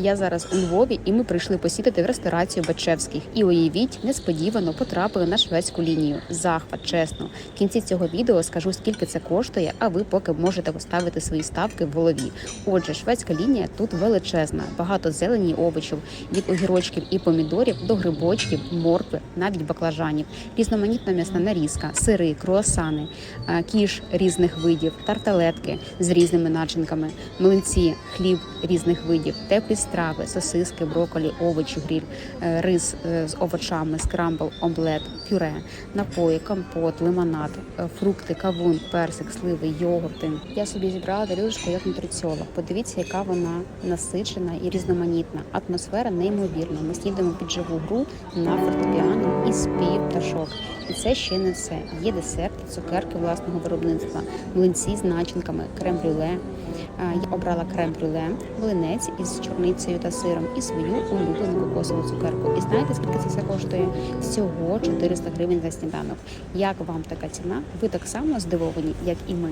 Я зараз у Львові, і ми прийшли посідати в ресторацію Бачевських. І уявіть, несподівано потрапили на шведську лінію. Захват, чесно. В кінці цього відео скажу, скільки це коштує, а ви поки можете поставити свої ставки в голові. Отже, шведська лінія тут величезна, багато зелені овочів, від огірочків і помідорів до грибочків, моркви, навіть баклажанів, різноманітна м'ясна нарізка, сири, круасани, е, кіш різних видів, тарталетки з різними начинками, млинці, хліб різних видів, теплі страви, сосиски, броколі, овочі, гріль, е, рис е, з овочами, скрамбл, омлет, пюре, напої, компот, лимонад, е, фрукти, кавун, персик, сливи, йогурти. Я собі зібрала тарілочку як нутриціолог. Подивіться, яка вона насичена і різноманітна. Атмосфера неймовірна. Ми снідаємо під живу гру на фортепіано і спів пташок. І це ще не все. Є десерти, цукерки власного виробництва, млинці з начинками, крем-брюле. А, Я обрала крем-брюле, млинець із чорницею та сиром і свою улюблену кокосову цукерку. І знаєте, скільки це коштує? Всього 400 гривень за сніданок. Як вам така ціна? Ви так само здивовані, як і ми.